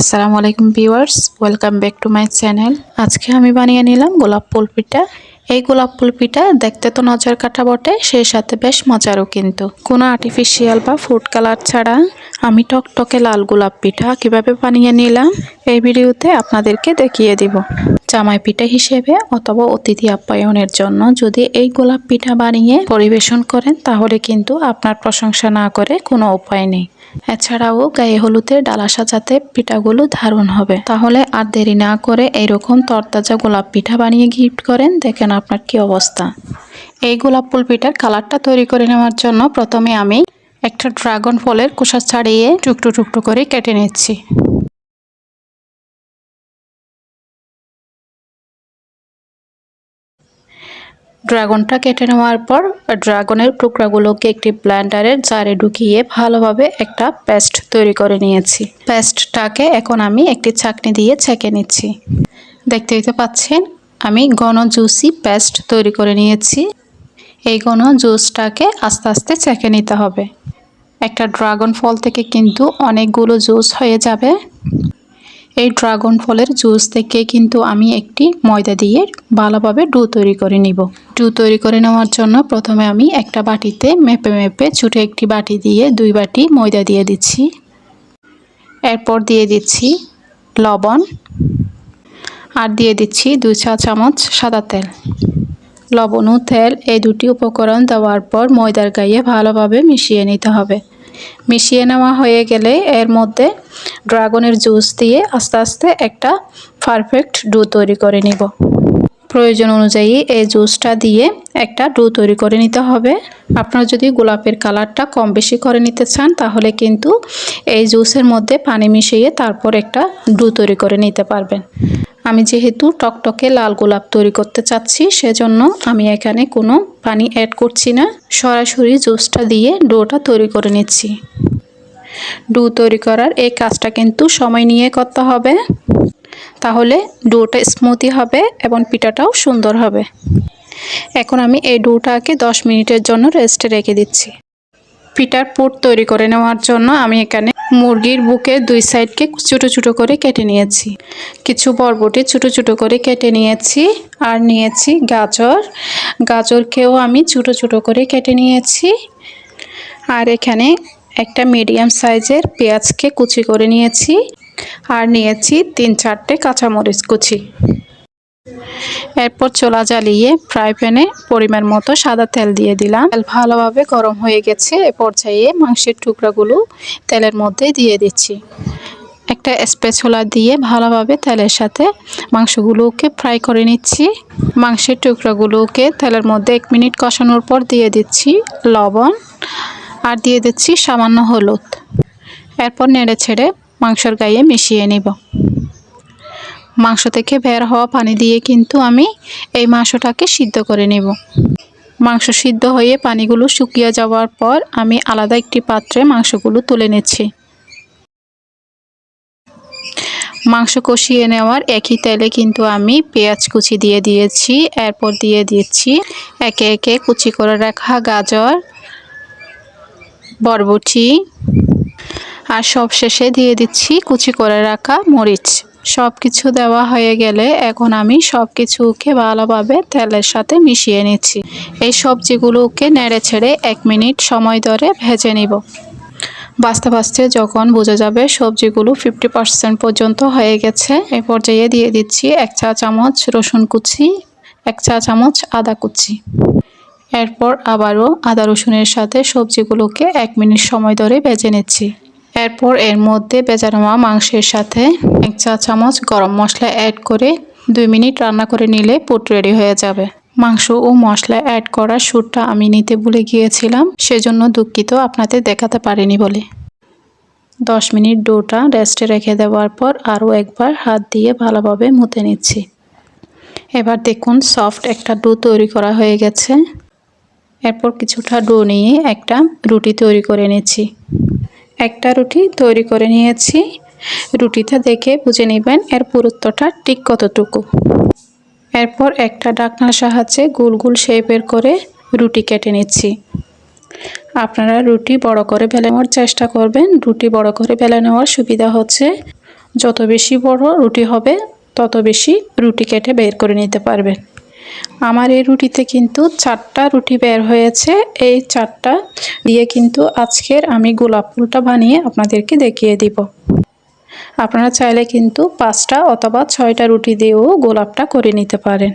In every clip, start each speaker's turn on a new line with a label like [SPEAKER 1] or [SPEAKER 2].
[SPEAKER 1] আসসালামু আলাইকুম viewers, welcome back to my channel. আজকে আমি বানিয়ে নিলাম গোলাপ ফুল পিঠা। এই গোলাপ ফুল পিঠা দেখতে তো নজর কাটা বটে, সেই সাথে বেশ মজারও কিন্তু। কোনো আর্টিফিশিয়াল বা ফুড কালার ছাড়া আমি টকটকে লাল গোলাপ পিঠা কীভাবে বানিয়ে নিলাম, এই ভিডিওতে আপনাদেরকে দেখিয়ে দিব। জামাই পিঠা হিসেবে অথবা অতিথি আপ্যায়নের জন্য যদি এই গোলাপ পিঠা বানিয়ে পরিবেশন করেন, তাহলে কিন্তু আপনার প্রশংসা না করে কোনো উপায় নেই। এছাড়াও গায়ে হলুদের ডালা সাজাতে পিঠাগুলো ধারণ হবে। তাহলে আর দেরি না করে এইরকম তরতাজা গোলাপ পিঠা বানিয়ে গিফট করেন, দেখেন আপনার কি অবস্থা। এই গোলাপ ফুল পিঠার কালারটা তৈরি করে নেওয়ার জন্য প্রথমে আমি একটা ড্রাগন ফলের কোষা ছাড়িয়ে টুকরো টুকরো করে কেটে নিচ্ছি। ড্রাগনটা কেটে নেওয়ার পর ড্রাগনের টুকরাগুলোকে একটি ব্ল্যান্ডারের জারে ঢুকিয়ে ভালোভাবে একটা পেস্ট তৈরি করে নিয়েছি। পেস্টটাকে এখন আমি একটি চাকনি দিয়ে ছেঁকে নিচ্ছি। দেখতে দিতে পাচ্ছেন, আমি ঘন জুসি পেস্ট তৈরি করে নিয়েছি। এই ঘন জুসটাকে আস্তে আস্তে ছেঁকে নিতে হবে। একটা ড্রাগন ফল থেকে কিন্তু অনেকগুলো জুস হয়ে যাবে। এই ড্রাগন ফলের জুস থেকে কিন্তু আমি একটি ময়দা দিয়ে ভালোভাবে ডু তৈরি করে নিব। ডু তৈরি করে নেওয়ার জন্য প্রথমে আমি একটা বাটিতে মেপে মেপে ছোটো একটি বাটি দিয়ে দুই বাটি ময়দা দিয়ে দিচ্ছি। এরপর দিয়ে দিচ্ছি লবণ আর দিয়ে দিচ্ছি দুই চা চামচ সাদা তেল। লবণ ও তেল এই দুটি উপকরণ দেওয়ার পর ময়দার গায়ে ভালোভাবে মিশিয়ে নিতে হবে। মিশিয়ে নেওয়া হয়ে গেলে এর মধ্যে ড্রাগনের জুস দিয়ে আস্তে আস্তে একটা পারফেক্ট ডু তৈরি করে নিব। প্রয়োজন অনুযায়ী এই জুসটা দিয়ে একটা ডু তৈরি করে নিতে হবে। আপনারা যদি গোলাপের কালারটা কম বেশি করে নিতে চান, তাহলে কিন্তু এই জুসের মধ্যে পানি মিশিয়ে তারপর একটা ডু তৈরি করে নিতে পারবেন। আমি যেহেতু টকটকে লাল গোলাপ তৈরি করতে চাচ্ছি, সেজন্য আমি এখানে কোনো পানি অ্যাড করছি না। সরাসরি জুসটা দিয়ে ডোটা তৈরি করে নিচ্ছি। ডু তৈরি করার এই কাজটা কিন্তু সময় নিয়ে করতে হবে। তাহলে ডোটা স্মুথি হবে এবং পিঠাটাও সুন্দর হবে। এখন আমি এই ডোটাকে দশ মিনিটের জন্য রেস্টে রেখে দিচ্ছি। পিঠার পুর তৈরি করে নেওয়ার জন্য আমি এখানে মুরগির বুকে দুই সাইডকে ছোটো ছোটো করে কেটে নিয়েছি। কিছু বরবটি ছোটো ছোটো করে কেটে নিয়েছি আর নিয়েছি গাজর। গাজরকেও আমি ছোটো ছোটো করে কেটে নিয়েছি। আর এখানে একটা মিডিয়াম সাইজের পেঁয়াজকে কুচি করে নিয়েছি। আর নিয়েছি তিন চারটে কাঁচামরিচ কুচি। এরপর চোলা জ্বালিয়ে ফ্রাই প্যানে পরিমাণ মতো সাদা তেল দিয়ে দিলাম। তেল ভালোভাবে গরম হয়ে গেছে, এ পর্যায়ে মাংসের টুকরাগুলো তেলের মধ্যে দিয়ে দিচ্ছি। একটা স্পেছোলা দিয়ে ভালোভাবে তেলের সাথে মাংসগুলোকে ফ্রাই করে নিচ্ছি। মাংসের টুকরাগুলোকে তেলের মধ্যে এক মিনিট কষানোর পর দিয়ে দিচ্ছি লবণ আর দিয়ে দিচ্ছি সামান্য হলুদ। এরপর নেড়ে ছেড়ে মাংসর গায়ে মিশিয়ে নিব। মাংস থেকে বের হওয়া পানি দিয়ে কিন্তু আমি এই মাংসটাকে সিদ্ধ করে নেব। মাংস সিদ্ধ হয়ে পানিগুলো শুকিয়ে যাওয়ার পর আমি আলাদা একটি পাত্রে মাংসগুলো তুলে নিচ্ছি। মাংস কষিয়ে নেওয়ার একই তেলে কিন্তু আমি পেঁয়াজ কুচি দিয়ে দিয়েছি, এরপর দিয়ে দিচ্ছি একে একে কুচি করে রাখা গাজর, বরবটি, আর সব শেষে দিয়ে দিচ্ছি কুচি করে রাখা মরিচ। সব কিছু দেওয়া হয়ে গেলে এখন আমি সব কিছুকে ভালোভাবে তেলের সাথে মিশিয়ে নিচ্ছি। এই সবজিগুলোকে নেড়ে ছেড়ে এক মিনিট সময় ধরে ভেজে নিব। বাঁচতে বাঁচতে যখন বোঝা যাবে সবজিগুলো ফিফটি পার্সেন্ট পর্যন্ত হয়ে গেছে, এ পর্যায়ে দিয়ে দিচ্ছি এক চা চামচ রসুন কুচি, এক চা চামচ আদা কুচি। এরপর আবারও আদা রসুনের সাথে সবজিগুলোকে এক মিনিট সময় ধরে ভেজে নিচ্ছি। এরপর এর মধ্যে বেজা নেওয়া মাংসের সাথে এক চা চামচ গরম মশলা অ্যাড করে দুই মিনিট রান্না করে নিলে পুট রেডি হয়ে যাবে। মাংস ও মশলা অ্যাড করার সুরটা আমি নিতে ভুলে গিয়েছিলাম, সেজন্য দুঃখিত, আপনাদের দেখাতে পারিনি বলে। দশ মিনিট ডোটা রেস্টে রেখে দেওয়ার পর আরও একবার হাত দিয়ে ভালোভাবে মুতে নিচ্ছি। এবার দেখুন সফট একটা ডো তৈরি করা হয়ে গেছে। এরপর কিছুটা ডো নিয়ে একটা রুটি তৈরি করে নিচ্ছি। একটা রুটি তৈরি করে নিয়েছি। রুটিটা দেখে বুঝে নেবেন এর পুরুত্বটা ঠিক কতটুকু। এরপর একটা ডাকনার সাহায্যে গোল গোল শেপের করে রুটি কেটে নিচ্ছি। আপনারা রুটি বড় করে বেলে নেওয়ার চেষ্টা করবেন। রুটি বড় করে বেলে নেওয়ার সুবিধা হচ্ছে, যত বেশি বড় রুটি হবে, তত বেশি রুটি কেটে বের করে নিতে পারবেন। আমার এই রুটিতে কিন্তু চারটা রুটি বের হয়েছে। এই চারটা দিয়ে কিন্তু আজকের আমি গোলাপ ফুলটা বানিয়ে আপনাদেরকে দেখিয়ে দিব। আপনারা চাইলে কিন্তু পাঁচটা অথবা ছয়টা রুটি দিয়েও গোলাপটা করে নিতে পারেন।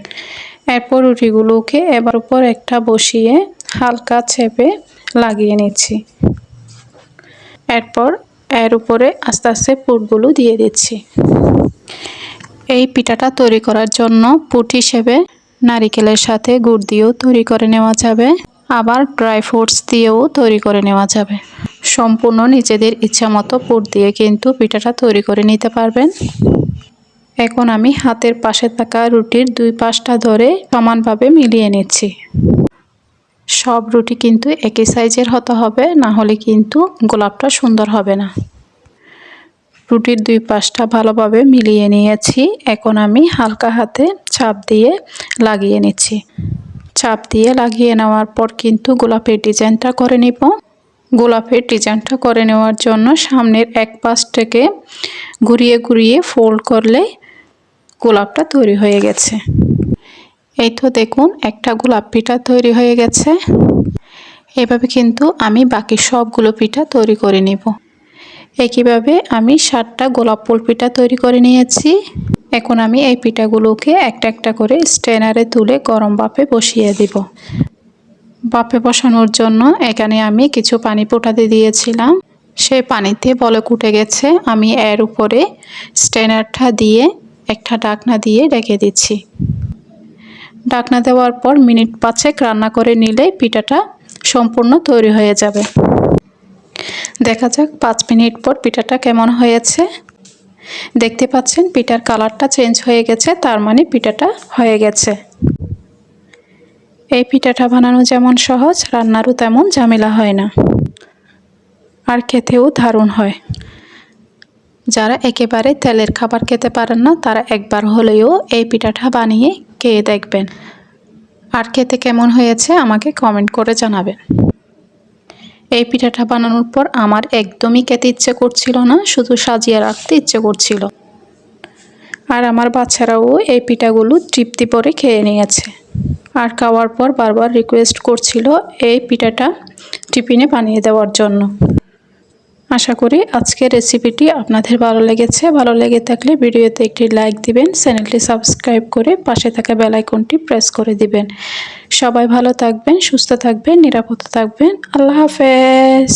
[SPEAKER 1] এরপর রুটিগুলোকে এবার উপর একটা বসিয়ে হালকা চেপে লাগিয়ে নিচ্ছি। এরপর এর উপরে আস্তে আস্তে পুটগুলো দিয়ে দিচ্ছি। এই পিঠাটা তৈরি করার জন্য পুট হিসেবে নারিকেলের সাথে গুড় দিয়েও তৈরি করে নেওয়া যাবে। আবার ড্রাই ফ্রুটস দিয়েও তৈরি করে নেওয়া যাবে। সম্পূর্ণ নিজেদের ইচ্ছা মতো পুট দিয়ে কিন্তু পিঠাটা তৈরি করে নিতে পারবেন। এখন আমি হাতের পাশে থাকা রুটির দুই পাশটা ধরে সমানভাবে মিলিয়ে নিচ্ছি। সব রুটি কিন্তু একই সাইজের হতে হবে, না হলে কিন্তু গোলাপটা সুন্দর হবে না। রুটির দুই পাশটা ভালোভাবে মিলিয়ে নিয়েছি। এখন আমি হালকা হাতে চাপ দিয়ে লাগিয়ে নিচ্ছি। চাপ দিয়ে লাগিয়ে নেওয়ার পর কিন্তু গোলাপের ডিজাইনটা করে নিব। গোলাপের ডিজাইনটা করে নেওয়ার জন্য সামনের এক পাশ থেকে ঘুরিয়ে ঘুরিয়ে ফোল্ড করলে গোলাপটা তৈরি হয়ে গেছে। এই তো দেখুন, একটা গোলাপ পিঠা তৈরি হয়ে গেছে। এভাবে কিন্তু আমি বাকি সবগুলো পিঠা তৈরি করে নিব। একইভাবে আমি সাতটা গোলাপ ফুল পিঠা তৈরি করে নিয়েছি। এখন আমি এই পিঠাগুলোকে একটা একটা করে স্ট্যানারে তুলে গরম বাপে বসিয়ে দিব। বাপে বসানোর জন্য এখানে আমি কিছু পানি পোটাতে দিয়েছিলাম। সে পানিতে বলে কুটে গেছে। আমি এর উপরে স্ট্যানারটা দিয়ে একটা ডাকনা দিয়ে ডেকে দিচ্ছি। ডাকনা দেওয়ার পর মিনিট পাঁচেক রান্না করে নিলে পিঠাটা সম্পূর্ণ তৈরি হয়ে যাবে। দেখা যাক পাঁচ মিনিট পর পিঠাটা কেমন হয়েছে। দেখতে পাচ্ছেন পিঠার কালারটা চেঞ্জ হয়ে গেছে, তার মানে পিঠাটা হয়ে গেছে। এই পিঠাটা বানানো যেমন সহজ, রান্নারও তেমন ঝামেলা হয় না। আর খেতেও দারুণ হয়। যারা একেবারে তেলের খাবার খেতে পারেন না, তারা একবার হলেও এই পিঠাটা বানিয়ে খেয়ে দেখবেন। আর খেতে কেমন হয়েছে আমাকে কমেন্ট করে জানাবেন। এই পিঠাটা বানানোর পর আমার একদমই খেতে ইচ্ছে করছিল না, শুধু সাজিয়ে রাখতে ইচ্ছে করছিল। আর আমার বাচ্চারাও এই পিঠাগুলো তৃপ্তি পরে খেয়ে নিয়েছে। আর খাওয়ার পর বারবার রিকোয়েস্ট করছিল এই পিঠাটা টিফিনে বানিয়ে দেওয়ার জন্য। আশা করি আজকের রেসিপিটি আপনাদের ভালো লেগেছে। ভালো লেগে থাকলে ভিডিওতে একটি লাইক দিবেন, চ্যানেলটি সাবস্ক্রাইব করে পাশে থাকা বেল আইকনটি প্রেস করে দিবেন। সবাই ভালো থাকবেন, সুস্থ থাকবেন, নিরাপদ থাকবেন। আল্লাহ হাফেজ।